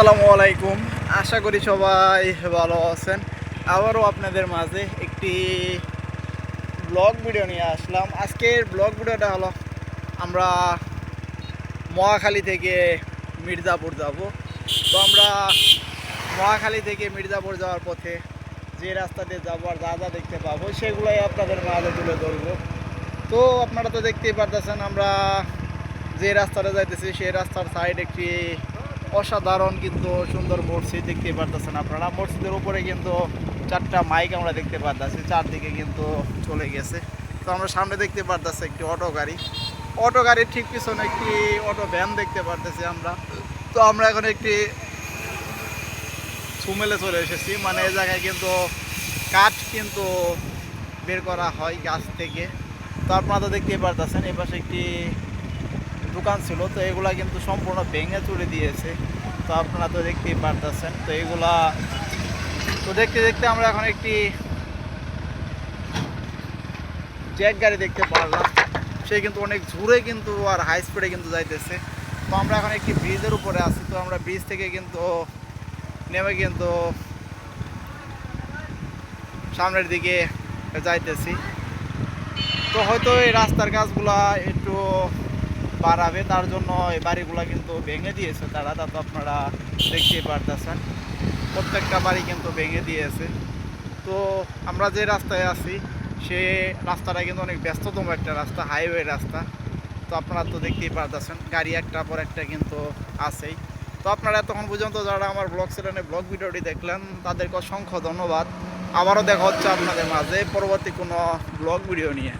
আসসালামু আলাইকুম। আশা করি সবাই ভালো আছেন। আবারও আপনাদের মাঝে একটি ব্লগ ভিডিও নিয়ে আসলাম। আজকের ব্লগ ভিডিওটা হলো, আমরা মহাখালী থেকে মির্জাপুর যাব। তো আমরা মহাখালী থেকে মির্জাপুর যাওয়ার পথে যে রাস্তা দিয়ে যাব আর যা যা দেখতে পাবো, সেগুলোই আপনাদের মাঝে তুলে ধরবো। তো আপনারা তো দেখতেই পারতেছেন, আমরা যে রাস্তাটা যাইতেছি, সেই রাস্তার সাইড একটি অসাধারণ কিন্তু সুন্দর মসজিদ দেখতে পারতেছেন আপনারা। মসজিদের উপরে কিন্তু চারটা মাইক আমরা দেখতে পারতেছি, চারদিকে কিন্তু চলে গেছে। তো আমরা সামনে দেখতে পারতেছি একটি অটো গাড়ি। অটো গাড়ির ঠিক পিছনে একটি অটো ভ্যান দেখতে পারতেছি আমরা। তো আমরা এখন একটি সুমেলে চলে এসেছি। মানে এই জায়গায় কিন্তু কাঠ কিন্তু বের করা হয় গাছ থেকে। তো আপনারা তো দেখতেই পারতেছেন এই পাশে একটি দোকান ছিল, তো এগুলা কিন্তু সম্পূর্ণ ভেঙে চুরে দিয়েছে। তো আপনারা তো দেখতেই পারতেছেন, তো এগুলা, তো দেখতে দেখতে আমরা এখন একটি জ্যাক গাড়ি দেখতে পারলাম। সে কিন্তু অনেক জোরে কিন্তু আর হাই স্পিডে কিন্তু যাইতেছে। তো আমরা এখন একটি ব্রিজের উপরে আছি, তো আমরা ব্রিজ থেকে কিন্তু নেমে কিন্তু সামনের দিকে যাইতেছি। তো হয়তো এই রাস্তার কাজগুলা একটু বাড়াবে, তার জন্য এই বাড়িগুলা কিন্তু ভেঙে দিয়েছে তারা, তা তো আপনারা দেখতেই পারতেছেন। প্রত্যেকটা বাড়ি কিন্তু ভেঙে দিয়েছে। তো আমরা যে রাস্তায় আছি, সে রাস্তাটা কিন্তু অনেক ব্যস্ততম একটা রাস্তা, হাইওয়ে রাস্তা। তো আপনারা তো দেখতেই পারতেছেন, গাড়ি একটা পর একটা কিন্তু আছেই। তো আপনারা এতক্ষণ পর্যন্ত যারা আমার ব্লগ চ্যানেলে ব্লগ ভিডিওটি দেখলেন, তাদেরকে অসংখ্য ধন্যবাদ। আবারও দেখা হচ্ছে আপনাদের মাঝে পরবর্তী কোনো ব্লগ ভিডিও নিয়ে।